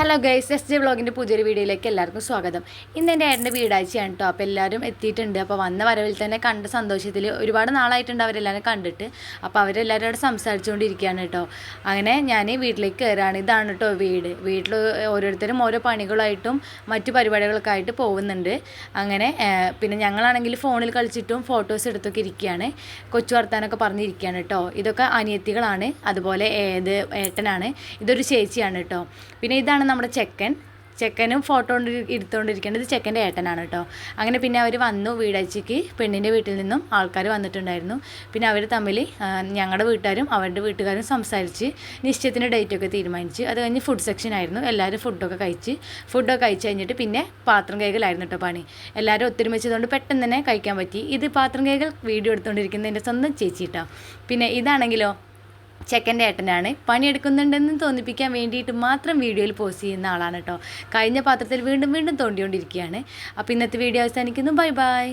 Hello guys S J വ്ളോഗിന്റെ പുതിയൊരു വീഡിയോയിലേക്ക് എല്ലാവർക്കും സ്വാഗതം. ഇന്ന് എന്റെ ഏട്ടന്റെ വീടാഴ്ചയാണ് കേട്ടോ അപ്പോൾ എല്ലാവരും എത്തിയിട്ടുണ്ട്. അപ്പോൾ വന്ന വരവിൽ തന്നെ കണ്ട സന്തോഷത്തിൽ ഒരുപാട് നാളായിട്ടുണ്ട് അവരെല്ലാവരും കണ്ടിട്ട്. അപ്പോൾ അവരെല്ലാവരും അവിടെ സംസാരിച്ചുകൊണ്ടിരിക്കുകയാണ് കേട്ടോ അങ്ങനെ ഞാൻ വീട്ടിലേക്ക് കയറുകയാണ് ഇതാണ് കേട്ടോ വീട്. വീട്ടിൽ ഓരോരുത്തരും ഓരോ പണികളായിട്ടും മറ്റു പരിപാടികളൊക്കെ ആയിട്ട് പോകുന്നുണ്ട്. അങ്ങനെ പിന്നെ ഞങ്ങളാണെങ്കിൽ ഫോണിൽ കളിച്ചിട്ടും ഫോട്ടോസ് എടുത്തൊക്കെ ഇരിക്കുകയാണ്. കൊച്ചു വർത്താനൊക്കെ പറഞ്ഞിരിക്കുകയാണ് കേട്ടോ ഇതൊക്കെ അനിയത്തികളാണ്. അതുപോലെ ഏത് ഏട്ടനാണ്. ഇതൊരു ചേച്ചിയാണ് കേട്ടോ പിന്നെ ഇതാണ് നമ്മുടെ ചെക്കൻ. ചെക്കനും ഫോട്ടോ കൊണ്ട് എടുത്തുകൊണ്ടിരിക്കേണ്ടത് ചെക്കന്റെ ഏട്ടനാണ് കേട്ടോ അങ്ങനെ പിന്നെ അവർ വന്നു വീടാഴ്ചയ്ക്ക് പെണ്ണിന്റെ വീട്ടിൽ നിന്നും ആൾക്കാർ വന്നിട്ടുണ്ടായിരുന്നു. പിന്നെ അവർ തമ്മിൽ ഞങ്ങളുടെ വീട്ടുകാരും അവരുടെ വീട്ടുകാരും സംസാരിച്ച് നിശ്ചയത്തിന്റെ ഡേറ്റൊക്കെ തീരുമാനിച്ച് അത് കഴിഞ്ഞ് ഫുഡ് സെക്ഷൻ ആയിരുന്നു. എല്ലാവരും ഫുഡൊക്കെ കഴിച്ച്. ഫുഡൊക്കെ കഴിച്ച് കഴിഞ്ഞിട്ട് പിന്നെ പാത്രം കൈകളായിരുന്നു കേട്ടോ പണി. എല്ലാവരും ഒത്തൊരുമിച്ചതുകൊണ്ട് പെട്ടെന്ന് തന്നെ കഴിക്കാൻ പറ്റി. ഇത് പാത്രം കൈകൾ വീഡിയോ എടുത്തുകൊണ്ടിരിക്കുന്നതിന്റെ സ്വന്തം ചേച്ചി കേട്ടോ പിന്നെ ഇതാണെങ്കിലോ ചെക്കന്റെ ഏട്ടനാണ് പണിയെടുക്കുന്നുണ്ടെന്ന് തോന്നിപ്പിക്കാൻ വേണ്ടിയിട്ട് മാത്രം വീഡിയോയിൽ പോസ്റ്റ് ചെയ്യുന്ന ആളാണ് കേട്ടോ. കഴിഞ്ഞ പാത്രത്തിൽ വീണ്ടും വീണ്ടും തോണ്ടിക്കൊണ്ടിരിക്കുകയാണ്. അപ്പോൾ ഇന്നത്തെ വീഡിയോ അവസാനിക്കുന്നു. Bye bye